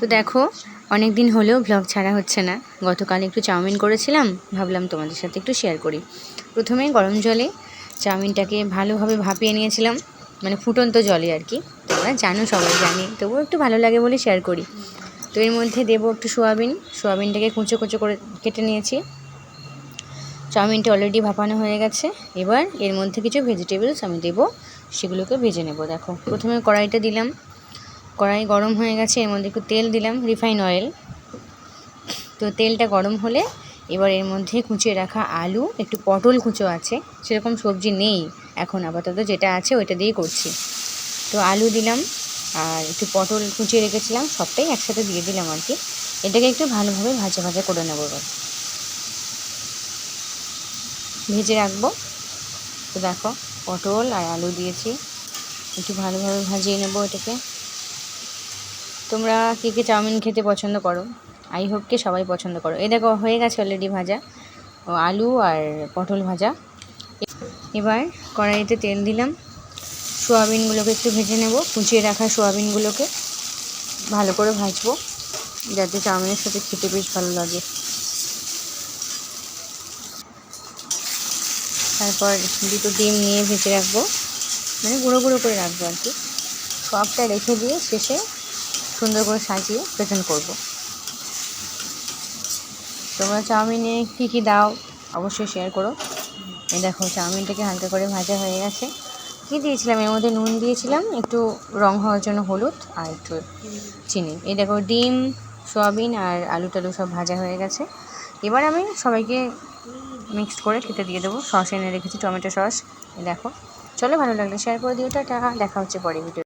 তো দেখো অনেক দিন হলেও ভ্লগ ছাড়া হচ্ছে না। গতকাল একটু চাউমিন করেছিলাম, ভাবলাম তোমাদের সাথে একটু শেয়ার করি। প্রথমে গরম জলে চাউমিনটাকে ভালোভাবে ভাপিয়ে নিয়েছিলাম মানে ফুটন্ত জলে আর কি। তোমরা জানো, সবাই জানি, তবুও একটু ভালো লাগে বলে শেয়ার করি। তো এর মধ্যে দেবো একটু সোয়াবিন, সোয়াবিনটাকে কুচো কুচো করে কেটে নিয়েছি। চাউমিনটা অলরেডি ভাপানো হয়ে গেছে। এবার এর মধ্যে কিছু ভেজিটেবলস আমি দেবো, সেগুলোকে ভেজে নেব, দেখো। প্রথমে কড়াইটা দিলাম। কড়াই গরম হয়ে গেছে, এর মধ্যে একটু তেল দিলাম রিফাইন অয়েল তো তেলটা গরম হলে এবার এর মধ্যে কুচিয়ে রাখা আলু, একটু পটল কুচো আছে, সেরকম সবজি নেই এখন আপাতত, যেটা আছে ওইটা দিয়েই করছি। তো আলু দিলাম, আর একটু পটল কুচিয়ে রেখেছিলাম, সবটাই একসাথে দিয়ে দিলাম আর কি। এটাকে একটু ভালোভাবে ভাজা ভাজা করে নেব এবার। ভেজে রাখব। তো দেখো, পটল আর আলু দিয়েছি, একটু ভালোভাবে ভাজিয়ে নেব এটাকে। তোমরা কে কে চাউমিন খেতে পছন্দ করো? আই হোপ কে সবাই পছন্দ করো। এই দেখো, হয়ে গেছে অলরেডি ভাজা। ও আলু আর পটল ভাজা। এবার কড়াইতে তেল দিলাম। সোয়াবিনগুলোকে একটু ভেজে নেব। কুচিয়ে রাখা সোয়াবিনগুলোকে ভালো করে ভাজবো, যাতে চাউমিনের সাথে খেতে বেশ ভালো লাগে। তারপর দুটো ডিম নিয়ে ভেজে রাখব। মানে গুঁড়ো গুঁড়ো করে রাখব আর কি। সবটা রেখে দিয়ে শেষে সুন্দর করে সাজিয়ে প্রেজেন্ট করব। তোমরা চাউমিনে কী কী দাও অবশ্যই শেয়ার করো। এই দেখো, চাউমিনটাকে হালকা করে ভাজা হয়ে গেছে। কী দিয়েছিলাম? এর মধ্যে নুন দিয়েছিলাম, একটু রং হওয়ার জন্য হলুদ আর একটু চিনি। এই দেখো, ডিম, সয়াবিন আর আলু টালু সব ভাজা হয়ে গেছে। এবার আমি সবাইকে মিক্সড করে খেতে দিয়ে দেবো। সস এনে রেখেছি, টমেটো সস। দেখো। চলো ভালো লাগলে শেয়ার করে দিও। টাটা। দেখা হচ্ছে পরে ভিডিও